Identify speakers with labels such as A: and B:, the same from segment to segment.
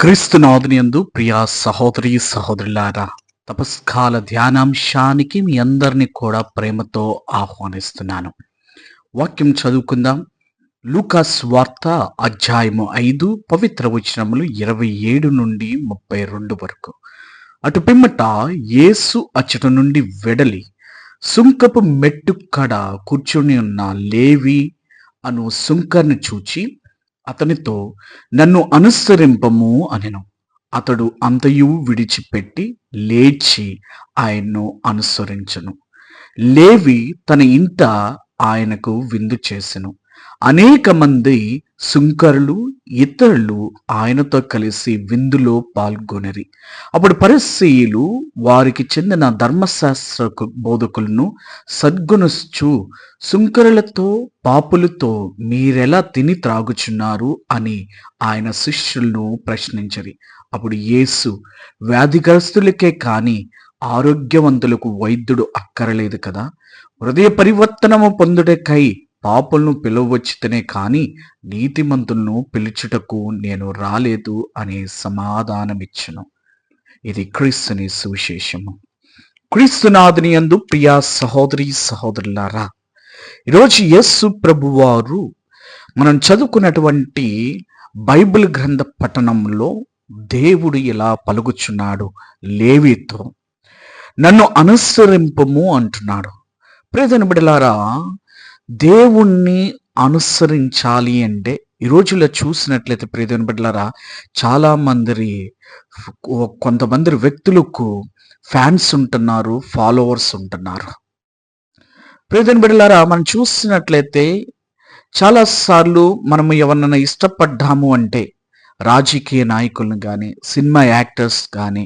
A: క్రీస్తు యందు ప్రియా సహోదరి సహోదరులారా తపస్కాల ధ్యానాంశానికి మీ అందరినీ కూడా ప్రేమతో ఆహ్వానిస్తున్నాను. వాక్యం చదువుకుందాం. లూకాస్ వార్త అధ్యాయము ఐదు పవిత్ర వచనములు ఇరవై ఏడు నుండి ముప్పై రెండు వరకు. అటు పిమ్మట యేసు అచ్చట నుండి వెడలి సుంకపు మెట్టు కడ కూర్చుని ఉన్న లేవి అను సుంకర్ను చూచి అతనితో నన్ను అనుసరింపము అనెను. అతడు అంతయు విడిచిపెట్టి లేచి ఆయన్ను అనుసరించను. లేవి తన ఇంట ఆయనకు విందు చేసెను. అనేక మంది సుంకరులు ఇతరులు ఆయనతో కలిసి విందులో పాల్గొనిరి. అప్పుడు పరిస్థితులు వారికి చెందిన ధర్మశాస్త్ర బోధకులను సద్గుణిస్తూ సుంకరులతో పాపులతో మీరెలా తిని త్రాగుచున్నారు అని ఆయన శిష్యులను ప్రశ్నించరి. అప్పుడు యేసు వ్యాధిగ్రస్తులకే కాని ఆరోగ్యవంతులకు వైద్యుడు అక్కరలేదు కదా? హృదయ పరివర్తనము పొందుటకై పాపులను పిలువచ్చితేనే కాని నీతిమంతులను పిలుచుటకు నేను రాలేదు అనే సమాధానమిచ్చును. ఇది క్రీస్తుని సువిశేషము. క్రీస్తునాథుని అందు ప్రియా సహోదరి సహోదరులారా ఈరోజు యస్సు ప్రభువారు మనం చదువుకున్నటువంటి బైబిల్ గ్రంథ పఠనంలో దేవుడు ఇలా పలుకుచున్నాడు లేవితో. నన్ను అనుసరింపము అంటున్నాడు. ప్రియతన బిడలారా దేవుణ్ణి అనుసరించాలి అంటే ఈ రోజుల్లో చూసినట్లయితే ప్రియదేవుని బిడ్డలారా చాలా మంది కొంతమంది వ్యక్తులకు ఫ్యాన్స్ ఉంటున్నారు ఫాలోవర్స్ ఉంటున్నారు. ప్రియదేవుని బిడ్డలారా మనం చూసినట్లయితే చాలాసార్లు మనం ఎవరినైనా ఇష్టపడ్డాము అంటే రాజకీయ నాయకులను కానీ సినిమా యాక్టర్స్ కానీ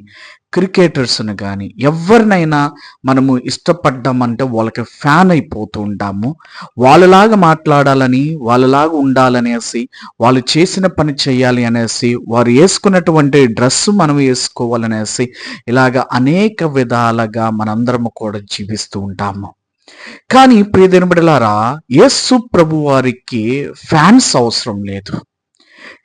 A: క్రికెటర్స్ని కానీ ఎవరినైనా మనము ఇష్టపడ్డామంటే వాళ్ళకి ఫ్యాన్ అయిపోతూ ఉంటాము. వాళ్ళలాగా మాట్లాడాలని వాళ్ళలాగా ఉండాలనేసి వాళ్ళు చేసిన పని చేయాలి అనేసి వారు వేసుకున్నటువంటి డ్రెస్ మనం వేసుకోవాలనేసి ఇలాగ అనేక విధాలుగా మనందరము కూడా జీవిస్తూ ఉంటాము. కానీ ప్రియదేని బిడలారా యేసు ప్రభు వారికి ఫ్యాన్స్ అవసరం లేదు.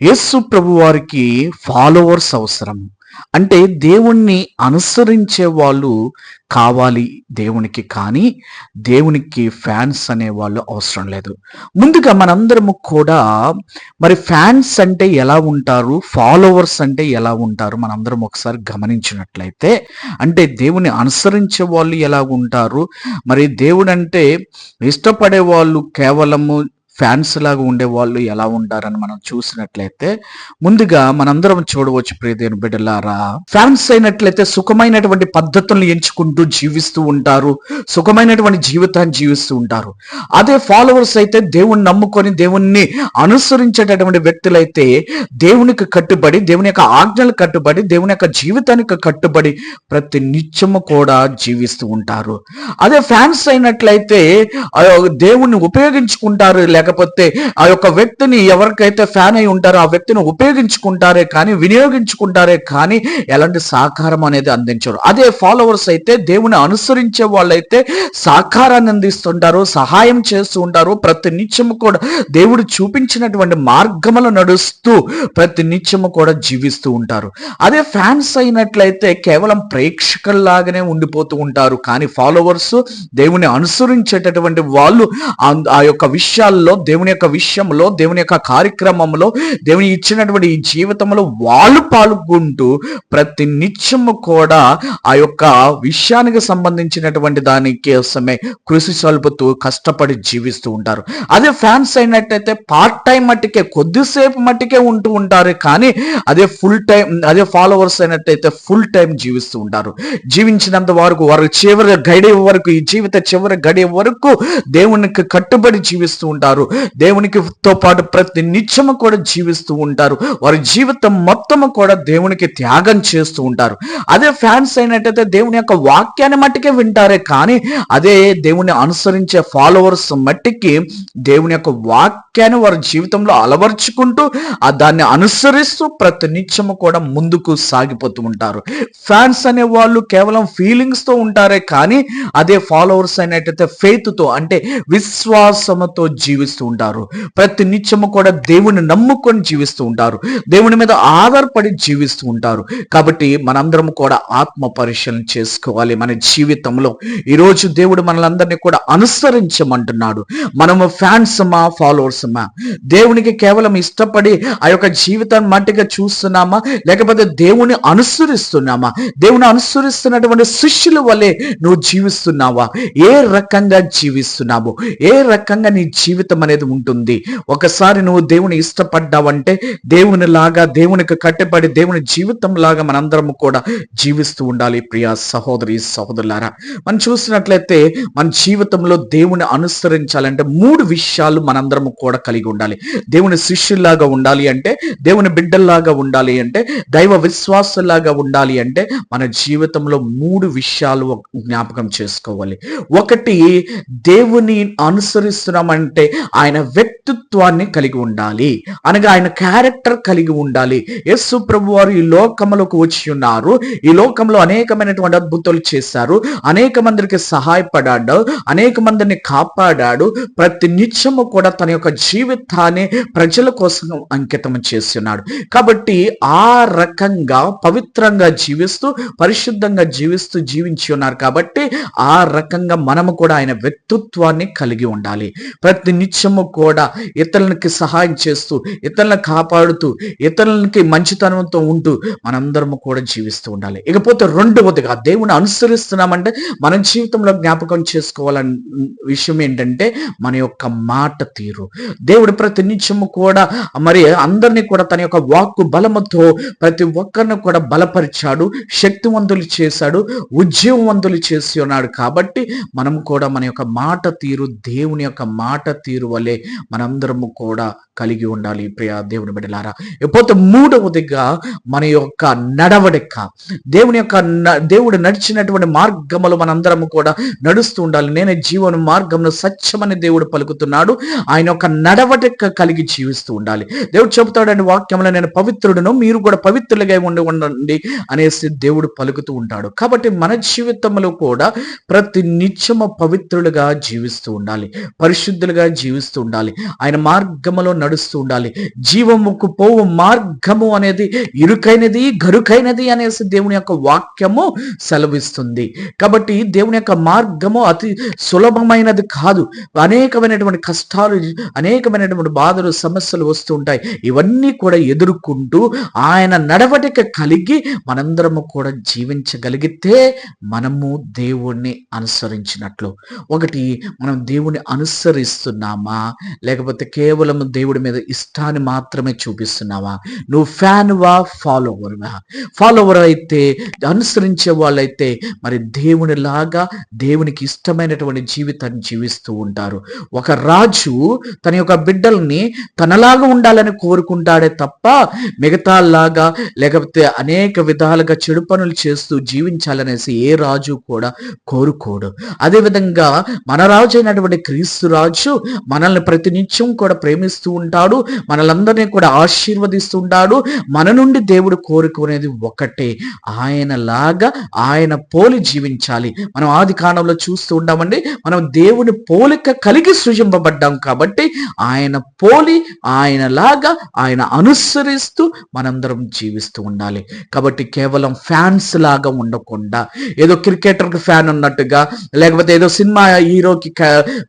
A: యేసు ప్రభు వారికి ఫాలోవర్స్ అవసరం. అంటే దేవుణ్ణి అనుసరించే వాళ్ళు కావాలి దేవునికి కానీ దేవునికి ఫ్యాన్స్ అనే వాళ్ళు అవసరం లేదు. ముందుగా మనందరము కూడా మరి ఫ్యాన్స్ అంటే ఎలా ఉంటారు? ఫాలోవర్స్ అంటే ఎలా ఉంటారు? మనందరం ఒకసారి గమనించినట్లయితే అంటే దేవుని అనుసరించే వాళ్ళు ఎలా ఉంటారు? మరి దేవుడు అంటే ఇష్టపడే వాళ్ళు కేవలము ఫ్యాన్స్ లాగా ఉండే వాళ్ళు ఎలా ఉంటారని మనం చూసినట్లయితే ముందుగా మనందరం చూడవచ్చు ప్రియదేని బిడ్డలారా. ఫ్యాన్స్ అయినట్లయితే సుఖమైనటువంటి పద్ధతులను ఎంచుకుంటూ జీవిస్తూ ఉంటారు సుఖమైనటువంటి జీవితాన్ని జీవిస్తూ ఉంటారు. అదే ఫాలోవర్స్ అయితే దేవుణ్ణి నమ్ముకొని దేవుణ్ణి అనుసరించేటటువంటి వ్యక్తులైతే దేవునికి కట్టుబడి దేవుని యొక్క ఆజ్ఞలు కట్టుబడి దేవుని యొక్క జీవితానికి కట్టుబడి ప్రతి నిత్యము కూడా జీవిస్తూ ఉంటారు. అదే ఫ్యాన్స్ అయినట్లయితే దేవుణ్ణి ఉపయోగించుకుంటారు లేక లేకపోతే ఆ యొక్క వ్యక్తిని ఎవరికైతే ఫ్యాన్ అయి ఉంటారో ఆ వ్యక్తిని ఉపయోగించుకుంటారే కానీ వినియోగించుకుంటారే కానీ ఎలాంటి సహకారం అనేది అందించరు. అదే ఫాలోవర్స్ అయితే దేవుని అనుసరించే వాళ్ళైతే సహకారాన్ని అందిస్తుంటారు సహాయం చేస్తూ ఉంటారు. ప్రతి నిత్యము కూడా దేవుడు చూపించినటువంటి మార్గములు నడుస్తూ ప్రతి నిత్యము కూడా జీవిస్తూ ఉంటారు. అదే ఫ్యాన్స్ అయినట్లయితే కేవలం ప్రేక్షకుల్లాగానే ఉండిపోతూ ఉంటారు. కానీ ఫాలోవర్స్ దేవుని అనుసరించేటటువంటి వాళ్ళు ఆ యొక్క విషయాల్లో దేవుని యొక్క విషయంలో దేవుని యొక్క కార్యక్రమంలో దేవుని ఇచ్చినటువంటి ఈ జీవితంలో వాళ్ళు పాల్గొంటూ ప్రతి నిత్యము కూడా ఆ యొక్క విషయానికి సంబంధించినటువంటి దాని కోసమే కృషి సలుపుతూ కష్టపడి జీవిస్తూ ఉంటారు. అదే ఫ్యాన్స్ అయినట్టయితే పార్ట్ టైం మట్టికే కొద్దిసేపు మట్టికే ఉంటూ ఉంటారు కానీ అదే ఫుల్ టైం అదే ఫాలోవర్స్ అయినట్టయితే ఫుల్ టైం జీవిస్తూ ఉంటారు. జీవించినంత వరకు వారు చివరి గడియ వరకు ఈ జీవిత చివరి గడియ వరకు దేవునికి కట్టుబడి జీవిస్తూ ఉంటారు. దేవునికి తో పాటు ప్రతి నిత్యము కూడా జీవిస్తూ ఉంటారు. వారి జీవితం మొత్తము కూడా దేవునికి త్యాగం చేస్తూ ఉంటారు. అదే ఫ్యాన్స్ అయినట్టయితే దేవుని యొక్క వాక్యాన్ని మట్టికే వింటారే కానీ అదే దేవుని అనుసరించే ఫాలోవర్స్ మట్టికి దేవుని యొక్క వాక్యాన్ని వారి జీవితంలో అలవర్చుకుంటూ ఆ దాన్ని అనుసరిస్తూ ప్రతి నిత్యము కూడా ముందుకు సాగిపోతూ ఉంటారు. ఫ్యాన్స్ అనే వాళ్ళు కేవలం ఫీలింగ్స్తో ఉంటారే కానీ అదే ఫాలోవర్స్ అయినట్టయితే ఫెయిత్తో అంటే విశ్వాసముతో జీవిస్తూ జీవిస్తూ ఉంటారు. ప్రతి నిత్యము కూడా దేవుని నమ్ముకొని జీవిస్తూ ఉంటారు. దేవుని మీద ఆధారపడి జీవిస్తూ ఉంటారు. కాబట్టి మనందరం కూడా ఆత్మ పరిశీలన చేసుకోవాలి. మన జీవితంలో ఈరోజు దేవుడు మనలందరినీ కూడా అనుసరించమంటున్నాడు. మనము ఫ్యాన్స్మా ఫాలోవర్స్మా? దేవునికి కేవలం ఇష్టపడి ఆ యొక్క జీవితాన్ని మట్టిగా చూస్తున్నామా? లేకపోతే దేవుని అనుసరిస్తున్నామా? దేవుని అనుసరిస్తున్నటువంటి శిష్యుల వల్లే నువ్వు జీవిస్తున్నావా? ఏ రకంగా జీవిస్తున్నావు? ఏ రకంగా నీ జీవితం అనేది ఉంటుంది. ఒకసారి నువ్వు దేవుని ఇష్టపడ్డావంటే దేవుని లాగా దేవునికి కట్టబడి దేవుని జీవితం లాగా మనందరము కూడా జీవిస్తూ ఉండాలి. ప్రియ సహోదరి సహోదరులారా మనం చూసినట్లయితే మన జీవితంలో దేవుని అనుసరించాలంటే మూడు విషయాలు మనందరము కూడా కలిగి ఉండాలి. దేవుని శిష్యుల్లాగా ఉండాలి అంటే దేవుని బిడ్డల్లాగా ఉండాలి అంటే దైవ విశ్వాసులాగా ఉండాలి అంటే మన జీవితంలో మూడు విషయాలు జ్ఞాపకం చేసుకోవాలి. ఒకటి దేవుని అనుసరిస్తున్నామంటే ఆయన వ్యక్తిత్వాన్ని కలిగి ఉండాలి. అనగా ఆయన క్యారెక్టర్ కలిగి ఉండాలి. యస్సు ప్రభు వారు ఈ లోకంలోకి వచ్చి ఉన్నారు. ఈ లోకంలో అనేకమైనటువంటి అద్భుతాలు చేశారు. అనేక మందికి సహాయపడాడు. అనేక మందిని కాపాడాడు. ప్రతి నిత్యము కూడా తన యొక్క జీవితాన్ని ప్రజల కోసం అంకితం చేస్తున్నాడు కాబట్టి ఆ రకంగా పవిత్రంగా జీవిస్తూ పరిశుద్ధంగా జీవిస్తూ జీవించి ఉన్నారు. కాబట్టి ఆ రకంగా మనము కూడా ఆయన వ్యక్తిత్వాన్ని కలిగి ఉండాలి. ప్రతి నిత్యము కూడా ఇతరులకి సహాయం చేస్తూ ఇతరులను కాపాడుతూ ఇతరులకి మంచితనంతో ఉంటూ మనందరము కూడా జీవిస్తూ ఉండాలి. ఇకపోతే రెండవదిగా దేవుని అనుసరిస్తున్నామంటే మన జీవితంలో జ్ఞాపకం చేసుకోవాలని విషయం ఏంటంటే మన యొక్క మాట తీరు. దేవుడు ప్రతి నిత్యము కూడా మరి అందరినీ కూడా తన యొక్క వాక్కు బలముతో ప్రతి ఒక్కరిని కూడా బలపరిచాడు శక్తివంతులు చేశాడు ఉద్యమవంతులు చేసి ఉన్నాడు కాబట్టి మనం కూడా మన యొక్క మాట తీరు దేవుని యొక్క మాట తీరు వలె మనందరము కూడా కలిగి ఉండాలి. ప్రియ దేవుని బిడ్డలారా ఇకపోతే మూడవదిగా మన యొక్క నడవడిక దేవుని యొక్క దేవుడు నడిచినటువంటి మార్గములు మనందరము కూడా నడుస్తూ ఉండాలి. నేను జీవన మార్గంలో సత్యమని దేవుడు పలుకుతున్నాడు. ఆయన యొక్క నడవడిక కలిగి జీవిస్తూ ఉండాలి. దేవుడు చెబుతాడని వాక్యంలో నేను పవిత్రుడును మీరు కూడా పవిత్రులుగా ఉండి ఉండండి అనేసి దేవుడు పలుకుతూ ఉంటాడు. కాబట్టి మన జీవితంలో కూడా ప్రతి నిత్యము పవిత్రులుగా జీవిస్తూ ఉండాలి. పరిశుద్ధులుగా జీవిస్తూ ఉండాలి. ఆయన మార్గములో నడుస్తూ ఉండాలి. జీవముకు పోవు మార్గము అనేది ఇరుకైనది గరుకైనది అనేసి దేవుని యొక్క వాక్యము సెలవిస్తుంది. కాబట్టి దేవుని యొక్క మార్గము అతి సులభమైనది కాదు. అనేకమైనటువంటి కష్టాలు అనేకమైనటువంటి బాధలు సమస్యలు వస్తూ ఉంటాయి. ఇవన్నీ కూడా ఎదుర్కొంటూ ఆయన నడవడిక కలిగి మనందరము కూడా జీవించగలిగితే మనము దేవుణ్ణి అనుసరించినట్లు. ఒకటి మనం దేవుని అనుసరిస్తున్నాము. లేకపోతే కేవలం దేవుడి మీద ఇష్టాన్ని మాత్రమే చూపిస్తున్నావా? నువ్వు ఫ్యాన్ వా? ఫాలోవర్ వా? ఫాలోవర్ అయితే అనుసరించే వాళ్ళైతే మరి దేవుని లాగా దేవునికి ఇష్టమైనటువంటి జీవితాన్ని జీవిస్తూ ఉంటారు. ఒక రాజు తన యొక్క బిడ్డల్ని తనలాగా ఉండాలని కోరుకుంటాడే తప్ప మిగతా లాగా లేకపోతే అనేక విధాలుగా చెడు పనులు చేస్తూ జీవించాలనేసి ఏ రాజు కూడా కోరుకోడు. అదేవిధంగా మన రాజు అయినటువంటి క్రీస్తు రాజు మనల్ని ప్రతినిత్యం కూడా ప్రేమిస్తూ ఉంటాడు మనలందరినీ కూడా ఆశీర్వదిస్తూ ఉంటాడు మన నుండి దేవుడు కోరుకునేది ఒకటే. ఆయన లాగా ఆయన పోలి జీవించాలి. మనం ఆది కాలంలో చూస్తూ ఉంటామండి మనం దేవుని పోలిక కలిగి సృజింపబడ్డాం కాబట్టి ఆయన పోలి ఆయన లాగా ఆయన అనుసరిస్తూ మనందరం జీవిస్తూ ఉండాలి. కాబట్టి కేవలం ఫ్యాన్స్ లాగా ఉండకుండా ఏదో క్రికెటర్కి ఫ్యాన్ ఉన్నట్టుగా లేకపోతే ఏదో సినిమా హీరోకి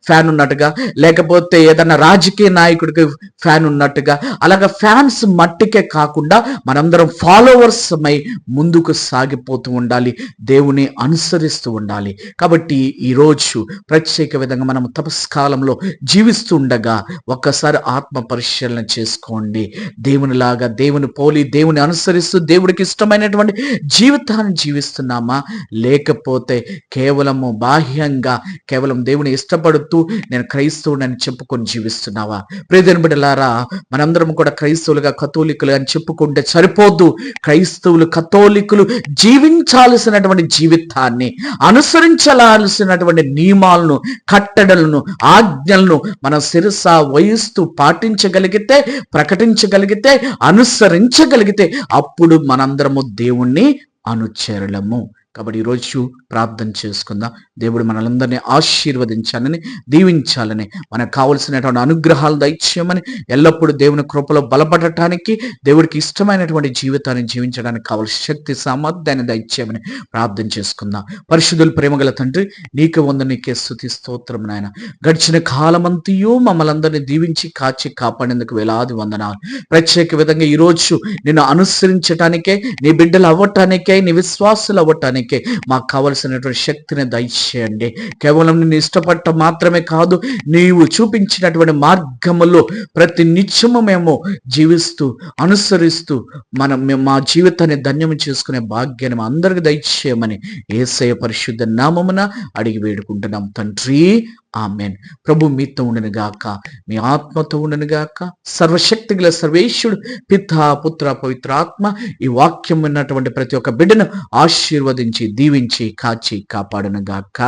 A: ఫ్యాన్ ఉన్నట్టుగా లేకపోతే ఏదన్నా రాజకీయ నాయకుడికి ఫ్యాన్ ఉన్నట్టుగా అలాగా ఫ్యాన్స్ మట్టికే కాకుండా మనందరం ఫాలోవర్స్ మై ముందుకు సాగిపోతూ ఉండాలి దేవుని అనుసరిస్తూ ఉండాలి. కాబట్టి ఈరోజు ప్రత్యేక విధంగా మనం తపస్కాలంలో జీవిస్తూ ఉండగా ఒక్కసారి ఆత్మ పరిశీలన చేసుకోండి. దేవునిలాగా దేవుని పోలి దేవుని అనుసరిస్తూ దేవుడికి ఇష్టమైనటువంటి జీవితాన్ని జీవిస్తున్నామా? లేకపోతే కేవలము బాహ్యంగా కేవలం దేవుని ఇష్టపడుతూ నేను క్రైస్తవుడని చెప్పుకొని జీవిస్తున్నావా? ప్రియదేని బిడ్డలారా మనందరం కూడా క్రైస్తవులుగా కథోలికులు అని చెప్పుకుంటే సరిపోద్దు క్రైస్తవులు కథోలికులు జీవించాల్సినటువంటి జీవితాన్ని అనుసరించాల్సినటువంటి నియమాలను కట్టడలను ఆజ్ఞలను మన శిరస వహిస్తూ పాటించగలిగితే ప్రకటించగలిగితే అనుసరించగలిగితే అప్పుడు మనందరము దేవుణ్ణి అనుచరులము. కాబట్టి ఈరోజు ప్రార్థన చేసుకుందాం. దేవుడు మనలందరినీ ఆశీర్వదించాలని దీవించాలని మనకు కావలసినటువంటి అనుగ్రహాలు దయచేయమని ఎల్లప్పుడూ దేవుని కృపలో బలపడటానికి దేవుడికి ఇష్టమైనటువంటి జీవితాన్ని జీవించడానికి కావలసిన శక్తి సామర్థ్యాన్ని దయచేయమని ప్రార్థన చేసుకుందాం. పరిశుద్ధులు ప్రేమగల తండ్రి నీకు వంద నీకే స్థుతి స్తోత్రం నాయన. గడిచిన కాలమంతయు మమ్మల్ని అందరినీ దీవించి కాచి కాపాడేందుకు వేలాది వందనాలు. ప్రత్యేక విధంగా ఈరోజు నిన్ను అనుసరించటానికే నీ బిడ్డలు అవ్వటానికే నీ విశ్వాసులు అవ్వటానికి మాకు కావలసినటువంటి శక్తిని దయచేయండి. కేవలం నిన్ను ఇష్టపడటం మాత్రమే కాదు నీవు చూపించినటువంటి మార్గములో ప్రతి నిత్యము మేము జీవిస్తూ అనుసరిస్తూ మనం మేము మా జీవితాన్ని ధన్యము చేసుకునే భాగ్యాన్ని అందరికి దయచేయమని ఏసయ పరిశుద్ధ నామమున అడిగి వేడుకుంటున్నాం. తండ్రి ఆమెన్. ప్రభు మీతో ఉండను గాక. మీ ఆత్మతో ఉండను గాక. సర్వశక్తి గల సర్వేశ్వరుడు పిత పుత్ర పవిత్ర ఆత్మ ఈ వాక్యం ఉన్నటువంటి ప్రతి ఒక్క బిడ్డను ఆశీర్వదించి దీవించి కాచి కాపాడును గాక.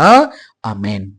A: ఆమెన్.